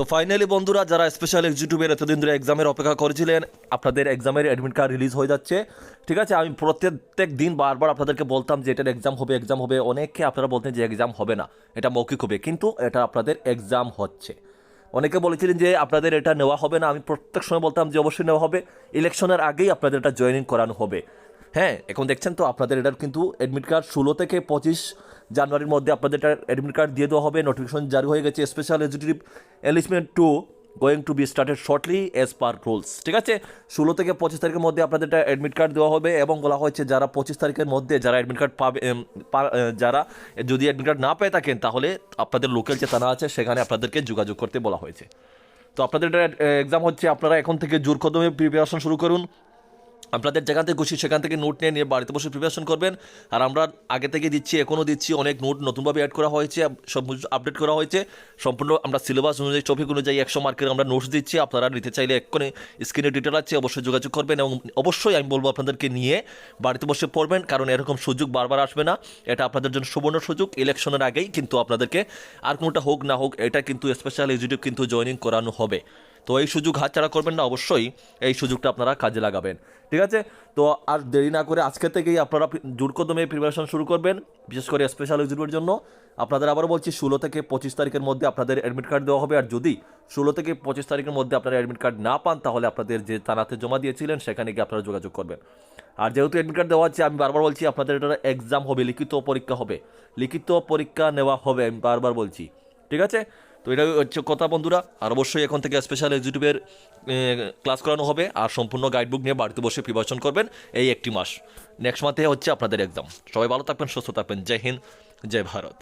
তো ফাইনালি বন্ধুরা, যারা স্পেশাল ইউটিউবের এতদিন ধরে এক্সামের অপেক্ষা করেছিলেন, আপনাদের এক্সামের অ্যাডমিট কার্ড রিলিজ হয়ে যাচ্ছে। ঠিক আছে, আমি প্রত্যেক দিন বারবার আপনাদেরকে বলতাম যে এটার এক্সাম হবে এক্সাম হবে। অনেকে আপনারা বলতেন যে এক্সাম হবে না, এটা মৌখিক হবে, কিন্তু এটা আপনাদের এক্সাম হচ্ছে। অনেকে বলেছিলেন যে আপনাদের এটা নেওয়া হবে না, আমি প্রত্যেক সময় বলতাম যে অবশ্যই নেওয়া হবে। ইলেকশনের আগেই আপনাদের এটা জয়েনিং করানো হবে। হ্যাঁ এখন দেখছেন তো, আপনাদের এটার কিন্তু অ্যাডমিট কার্ড ষোলো থেকে পঁচিশ জানুয়ারির মধ্যে আপনাদের অ্যাডমিট কার্ড দিয়ে দেওয়া হবে। নোটিফিকেশন জারি হয়ে গেছে। Special educative enlistment to going to be started shortly as per rules ঠিক আছে? ষোলো থেকে পঁচিশ তারিখের মধ্যে আপনাদের এটা অ্যাডমিট কার্ড দেওয়া হবে এবং বলা হয়েছে, যারা পঁচিশ তারিখের মধ্যে যারা অ্যাডমিট কার্ড পাবে যারা যদি অ্যাডমিট কার্ড না পেয়ে থাকেন, তাহলে আপনাদের লোকাল যে থানা আছে, সেখানে আপনাদেরকে যোগাযোগ করতে বলা হয়েছে। তো আপনাদের এটা এক্সাম হচ্ছে। আপনারা এখন থেকে জোর কদমে প্রিপারেশন শুরু করুন। আপনাদের যেখান থেকে খুশি সেখান থেকে নোট নিয়ে নিয়ে বাড়িতে বসে প্রিপারেশন করবেন। আর আমরা আগে থেকে দিচ্ছি এখনও দিচ্ছি, অনেক নোট নতুনভাবে অ্যাড করা হয়েছে, সব আপডেট করা হয়েছে। সম্পূর্ণ আমরা সিলেবাস অনুযায়ী টপিক অনুযায়ী একশো মার্কের আমরা নোটস দিচ্ছি। আপনারা নিতে চাইলে এক্ষুনি স্ক্রিনে ডিটেল আছে, অবশ্যই যোগাযোগ করবেন এবং অবশ্যই আমি বলব আপনাদেরকে নিয়ে বাড়িতে বসে পড়বেন, কারণ এরকম সুযোগ বারবার আসবে না। এটা আপনাদের জন্য সুবর্ণ সুযোগ ইলেকশনের আগেই কিন্তু আপনাদেরকে আর কোনোটা হোক না হোক, এটা কিন্তু স্পেশাল এক্সিকিউটিভ কিন্তু জয়েনিং করানো হবে। তো এই সুযোগ হাতছাড়া করবেন না, অবশ্যই এই সুযোগটা আপনারা কাজে লাগাবেন। ঠিক আছে? তো আর দেরি না করে আজকে থেকেই আপনারা জোর কদমে প্রিপারেশন শুরু করবেন, বিশেষ করে স্পেশাল এক্সিকিউটিভের জন্য। আপনাদের আবার বলছি, ষোলো থেকে পঁচিশ তারিখের মধ্যে আপনাদের অ্যাডমিট কার্ড দেওয়া হবে। আর যদি ষোলো থেকে পঁচিশ তারিখের মধ্যে আপনারা অ্যাডমিট কার্ড না পান, তাহলে আপনাদের যে থানাতে জমা দিয়েছিলেন, সেখানে গিয়ে আপনারা যোগাযোগ করবেন। আর যেহেতু অ্যাডমিট কার্ড দেওয়া হচ্ছে আমি বারবার বলছি, আপনাদের এটা এক্সাম হবে, লিখিত পরীক্ষা হবে। লিখিত পরীক্ষা নেওয়া হবে, আমি বারবার বলছি। ঠিক আছে? তো এটা হচ্ছে কথা বন্ধুরা। আর অবশ্যই এখন থেকে স্পেশাল এক্সিকিউটিভের ক্লাস করানো হবে। আর সম্পূর্ণ গাইডবুক নিয়ে বাড়িতে বসে প্রিপারেশন করবেন এই একটি মাস। নেক্সট মান্থে হচ্ছে আপনাদের একদম সবাই ভালো থাকবেন, সুস্থ থাকবেন। জয় হিন্দ, জয় ভারত।